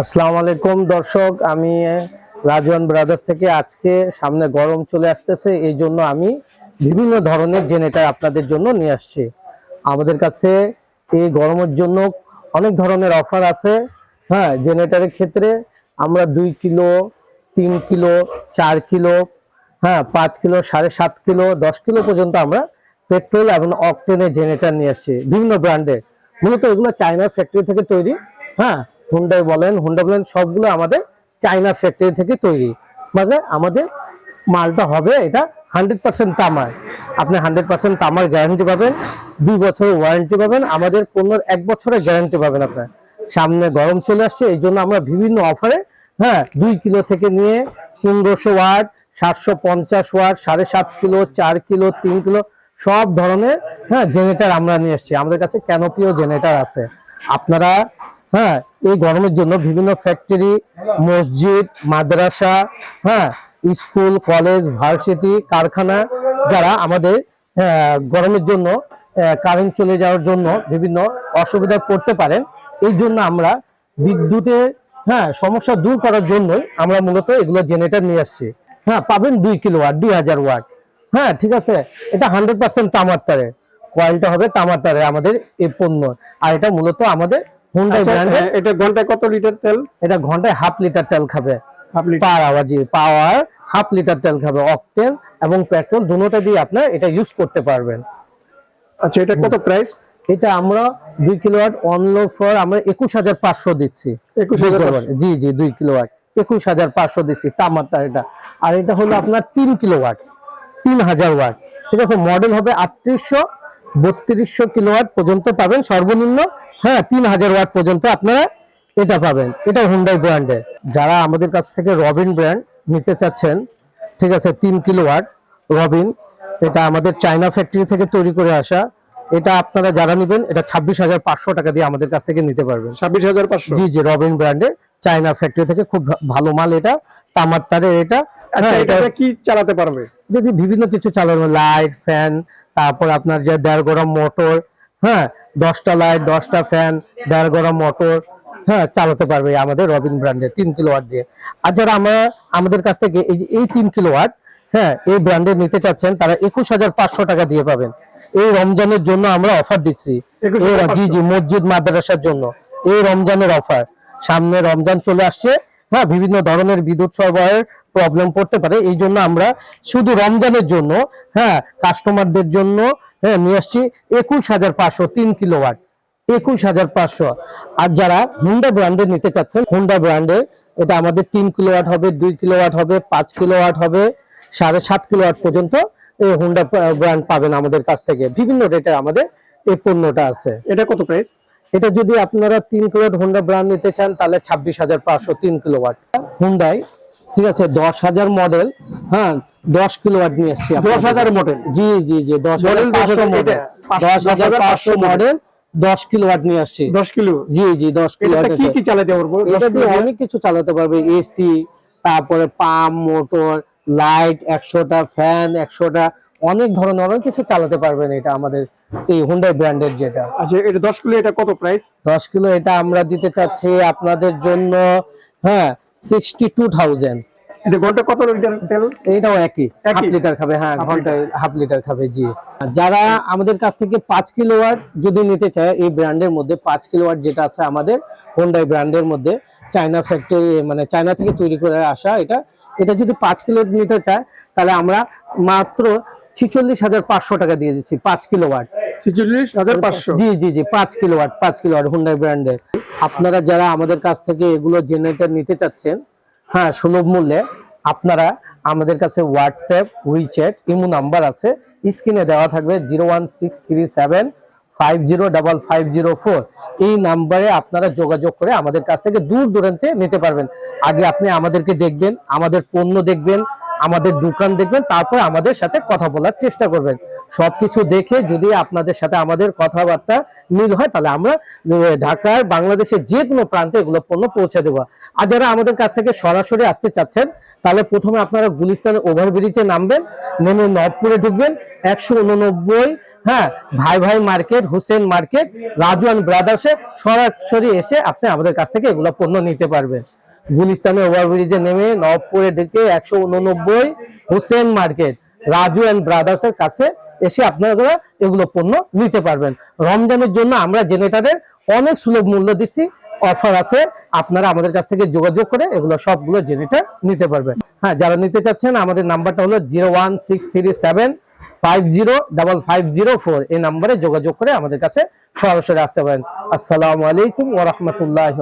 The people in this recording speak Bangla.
আসসালামু আলাইকুম, দর্শক। আমি রাজওয়ান ব্রাদার্স থেকে আজকে সামনে গরম চলে আসতেছে, এই জন্য আমি বিভিন্ন ধরনের জেনেটার আপনাদের জন্য নিয়ে আসছি। আমাদের কাছে এই গরমের জন্য অনেক ধরনের অফার আছে। হ্যাঁ জেনেটারের ক্ষেত্রে আমরা দুই কিলো, তিন কিলো, চার কিলো হ্যাঁ পাঁচ কিলো, সাড়ে সাত কিলো, দশ কিলো পর্যন্ত আমরা পেট্রোল এবং অকটেনের জেনারেটর নিয়ে আসছি বিভিন্ন ব্র্যান্ডের। মূলত এগুলো চায়না ফ্যাক্টরি থেকে তৈরি। হ্যাঁ হুন্ডাই বলেন হুন্ডা বলেন, সবগুলো আমাদের চায়না ফ্যাক্টরি থেকে তৈরি। মানে আমাদের মালটা হবে এটা হান্ড্রেড পার্সেন্ট তামার। আপনি হান্ড্রেড পার্সেন্ট তামার গ্যারান্টি পাবেন, দুই বছরের ওয়ারেন্টি পাবেন, আমাদের পণ্যের এক বছরের গ্যারান্টি পাবেন আপনার। সামনে গরম চলে আসছে, এই জন্য আমরা বিভিন্ন অফারে হ্যাঁ দুই কিলো থেকে নিয়ে পনেরোশো ওয়াট সাতশো পঞ্চাশ ওয়াট সাড়ে সাত কিলো, চার কিলো, তিন কিলো, সব ধরনের হ্যাঁ জেনারেটার আমরা নিয়ে এসেছি। আমাদের কাছে ক্যানোপিও জেনারেটার আছে। আপনারা হ্যাঁ এই গরমের জন্য বিভিন্ন ফ্যাক্টরি মসজিদ, মাদ্রাসা হ্যাঁ স্কুল কলেজ ভার্সিটি কারখানা, যারা আমাদের গরমের জন্য কারেন্ট চলে যাওয়ার জন্য বিভিন্ন অসুবিধায় পড়তে পারেন। এই জন্য আমরা বিদ্যুতের হ্যাঁ সমস্যা দূর করার জন্যই আমরা মূলত এগুলো জেনারেটর নিয়ে আসছি। হ্যাঁ পাবেন দুই কিলো ওয়াট, দুই হাজার ওয়াট। হ্যাঁ ঠিক আছে? এটা হান্ড্রেড পার্সেন্ট তামার তারে। কয়েলটা হবে তামার তারে আমাদের এই পণ্য। আর এটা মূলত আমাদের হুন্ডাই আচ্ছা, ব্র্যান্ডের হ্যাঁ, এটা ঘন্টায় কত লিটার তেল? এটা ঘন্টায় হাফ লিটার তেল খাবে। পার আওয়ার জি পাওয়ার হাফ লিটার তেল খাবে অকটেন এবং পেট্রোল দুটোটা দিয়ে আপনার এটা ইউজ করতে পারবেন। আচ্ছা এটা কত প্রাইস এটা আমরা দুই কিলোওয়াট অনলো ফর আমরা একুশ হাজার পাঁচশো দিচ্ছি। 21,500 জি জি দুই কিলোওয়াট একুশ হাজার পাঁচশো দিচ্ছি তামারটা এটা। আর এটা হলো আপনার তিন কিলোওয়াট তিন হাজার ওয়াট ঠিক আছে মডেল হবে আটত্রিশশো বত্রিশশো কিলোওয়াট পর্যন্ত পাবেন সর্বনিম্ন। হ্যাঁ তিন হাজার ওয়াট পর্যন্ত আপনারা এটা পাবেন। এটা হুন্ডাই ব্র্যান্ডের যারা আমাদের কাছ থেকে রবিন ব্র্যান্ড নিতে চাচ্ছেন ঠিক আছে তিন কিলো ওয়াট রবিন এটা আমাদের চায়না ফ্যাক্টরি থেকে তৈরি করে আসা। এটা আপনারা যারা নেবেন এটা ছাব্বিশ হাজার পাঁচশো টাকা দিয়ে আমাদের কাছ থেকে নিতে পারবেন। ছাব্বিশ হাজার পাঁচশো? জি জি রবিন ব্র্যান্ডের চায়না ফ্যাক্টরি থেকে খুব ভালো মাল এটা তামার তারের এটা। আচ্ছা হ্যাঁ, এটা কি চালাতে পারবে? যদি বিভিন্ন কিছু চালানো লাইট ফ্যান তারপর আপনার যে দেড় গরম মোটর হ্যাঁ দশটা লাইট দশটা ফ্যান দেড় গরম মোটর হ্যাঁ চালাতে পারবে আমাদের রবিন ব্র্যান্ডের তিন কিলো ওয়াট দিয়ে। আর যারা আমরা আমাদের কাছ থেকে এই যে এই তিন কিলো ওয়াট হ্যাঁ এই ব্র্যান্ডে নিতে চাচ্ছেন তারা একুশ হাজার পাঁচশো টাকা দিয়ে পাবেন। এই রমজানের জন্য আমরা অফার দিচ্ছি। জি জি মসজিদ মাদ্রাসার জন্য। এই রমজানের অফার সামনে রমজান চলে আসছে। হ্যাঁ বিভিন্ন ধরনের বিদ্যুৎ সরবরাহের প্রবলেম পড়তে পারে। এই জন্য আমরা শুধু রমজানের জন্য হ্যাঁ কাস্টমারদের জন্য হ্যাঁ নিয়ে আসছি একুশ হাজার পাঁচশো, তিন কিলোওয়াট একুশ হাজার পাঁচশো। আর যারা হুন্ডা ব্র্যান্ডের নিতে চাচ্ছেন হুন্ডা ব্র্যান্ডের এটা আমাদের তিন কিলোওয়াট হবে, দুই কিলোওয়াট হবে, পাঁচ কিলোওয়াট হবে, সাড়ে সাত কিলোওয়াট পর্যন্ত এই হুন্ডা ব্র্যান্ড পাবেন আমাদের কাছ থেকে। বিভিন্ন রেটে আমাদের এই পণ্যটা আছে। এটা কত প্রাইস এটা যদি আপনারা তিন কিলোওয়াট হুন্ডা ব্র্যান্ড নিতে চান তাহলে ছাব্বিশ হাজার পাঁচশো তিন কিলোওয়াট। হুন্ডাই ঠিক আছে দশ হাজার মডেল হ্যাঁ দশ কিলোওয়াট নিয়ে আসছি দশ হাজার মডেল জি জি জি দশ হাজার পাঁচশো মডেল দশ হাজার পাঁচশো মডেল দশ কিলোওয়াট নিয়ে আসছি দশ কিলো? জি জি দশ কিলোওয়াট এটা কি কি চালাতে পারব? এটা দিয়ে অনেক কিছু চালাতে পারবে। এসি তারপরে পাম্প মোটর লাইট একশোটা ফ্যান একশোটা অনেক ধরনের অনেক কিছু চালাতে পারবেন এটা আমাদের এই হুন্ডাই ব্র্যান্ডের যেটা। আচ্ছা এটা দশ কিলো এটা কত প্রাইস দশ কিলো এটা আমরা দিতে চাচ্ছি আপনাদের জন্য হ্যাঁ সিক্সটি টু থাউজেন্ড এটা ঘণ্টা কত লিটার তেল? এইটাও একই একই? হাফ লিটার খাবে হ্যাঁ ঘন্টায় হাফ লিটার খাবে জি। যারা আমাদের কাছ থেকে পাঁচ কিলোওয়াট যদি নিতে চায় এই ব্র্যান্ডের মধ্যে পাঁচ কিলোওয়াট যেটা আছে আমাদের হোন্ডাই ব্র্যান্ডের মধ্যে চায়না ফ্যাক্টরি মানে চায়না থেকে তৈরি করে আসা এটা এটা যদি পাঁচ কিলো নিতে চায় তাহলে আমরা মাত্র ছিচল্লিশ হাজার পাঁচশো টাকা দিয়ে দিচ্ছি পাঁচ কিলোওয়াট জি জি জি পাঁচ কিলোওয়াট পাঁচ কিলোওয়াট হুন্ডাই ব্র্যান্ডের আপনারা যারা আমাদের কাছ থেকে এগুলো জেনারেটর নিতে চাচ্ছেন হ্যাঁ সুলভ মূল্যে আপনারা আমাদের কাছে হোয়াটসঅ্যাপ উইচ্যাট ইমো নাম্বার আছে। স্ক্রিনে দেওয়া থাকবে zero one six three seven five zero double five zero four. এই নাম্বারে আপনারা যোগাযোগ করে আমাদের কাছ থেকে দূর দূরান্তে নিতে পারবেন। আগে আপনি আমাদেরকে দেখবেন আমাদের পণ্য দেখবেন আমাদের দোকান দেখবেন, তারপর আমাদের সাথে কথা বলার চেষ্টা করবেন। সবকিছু দেখে যদি আপনাদের সাথে আমাদের কথাবার্তা মিল হয়, তাহলে আমরা ঢাকার বাংলাদেশের যে কোনো প্রান্তে এগুলো পণ্য পৌঁছে দেবো। আর যারা আমাদের কাছ থেকে সরাসরি আসতে চাচ্ছেন, তাহলে প্রথমে আপনারা গুলিস্তান ওভারব্রিজে নামবেন, নেমে নবপুরে ঢুকবেন, একশো উননব্বই হ্যাঁ ভাই ভাই মার্কেট, হুসেন মার্কেট, রাজওয়ান ব্রাদার্সে সরাসরি এসে আপনি আমাদের কাছ থেকে এগুলো পণ্য নিতে পারবেন। গুলিস্তানে ওভারব্রিজে নেমে নবপুরে ঢুকে একশো উননব্বই Hossain market, Raju and brothers এর কাছে এসে আপনারা এগুলো পণ্য নিতে পারবেন। রমজানের জন্য আমরা জেনারেটারের অনেক সুলভ মূল্য দিচ্ছি। অফার আছে, আপনারা আমাদের কাছ থেকে যোগাযোগ করে এগুলো সবগুলো জেনারেটার নিতে পারবেন। হ্যাঁ যারা নিতে চাচ্ছেন, আমাদের নাম্বারটা হলো zero one six three seven five zero double five zero four এই নাম্বারে যোগাযোগ করে আমাদের কাছে সরাসরি আসতে পারেন। আসসালামু আলাইকুম ওরহমতুল্লাহ